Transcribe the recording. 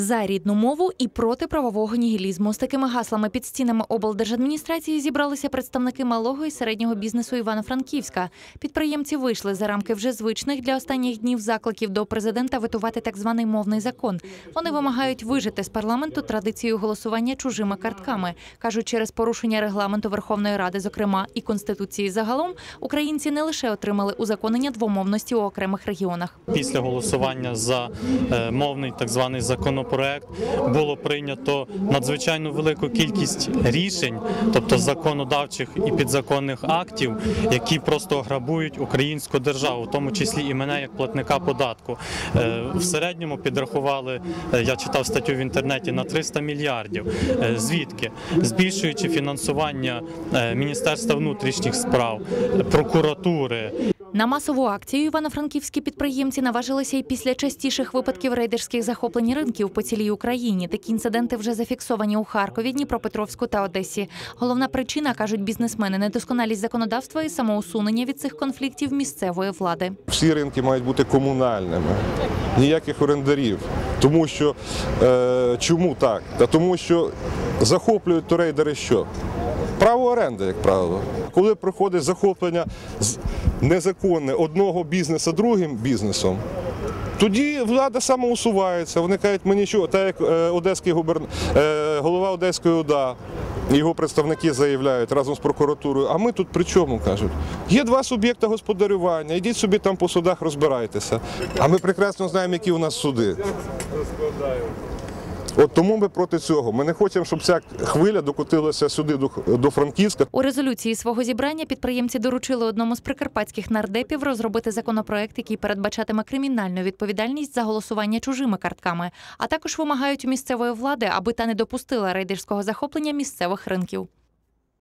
за рідну мову і проти правового нігілізму. З такими гаслами під стінами облдержадміністрації зібралися представники малого і середнього бізнесу Івано-Франківська. Підприємці вийшли за рамки вже звичних для останніх днів закликів до президента витувати так званий мовний закон. Вони вимагають вижити з парламенту традицію голосування чужими картками. кажуть, через порушення регламенту Верховної Ради, зокрема і конституції загалом, українці не лише отримали узаконення двомовності у окремих регіонах. Після голосування за е, мовний так званий законопроект було прийнято надзвичайно велику кількість рішень, тобто законодавчих і підзаконних актів, які просто грабують українську державу, в тому числі і мене як платника податку. Е, В середньому підрахували, е, я читав статтю в інтернеті на 300 мільярдів. Е, Звідки збільшуючи фінансування Міністерства внутрішніх справ, прокуратури, На масову акцію івано-франківські підприємці наважилися і після частіших випадків рейдерських захоплень ринків по цілій Україні. Такі інциденти вже зафіксовані у Харкові, Дніпропетровську та Одесі. Головна причина кажуть бізнесмени недосконалість законодавства і самоусунення від цих конфліктів місцевої влади. Всі ринки мають бути комунальними, ніяких орендарів. Тому що е, чому так? Та тому, що захоплюють то рейдери що? Право оренди, як правило. Коли приходить захоплення незаконне одного бізнесу другим бізнесом, тоді влада самоусувається. Вони кажуть, ми нічого, так як е, одеський губерн... е, голова Одеської ОДА, його представники заявляють разом з прокуратурою. А ми тут при чому кажуть? Є два суб'єкти господарювання, йдіть собі там по судах розбирайтеся. А ми прекрасно знаємо, які у нас суди. От тому ми проти цього. Ми не хочемо, щоб ця хвиля докотилася сюди до, до Франківська. У резолюції свого зібрання підприємці доручили одному з прикарпатських нардепів розробити законопроект, який передбачатиме кримінальну відповідальність за голосування чужими картками, а також вимагають у місцевої влади, аби та не допустила рейдерського захоплення місцевих ринків.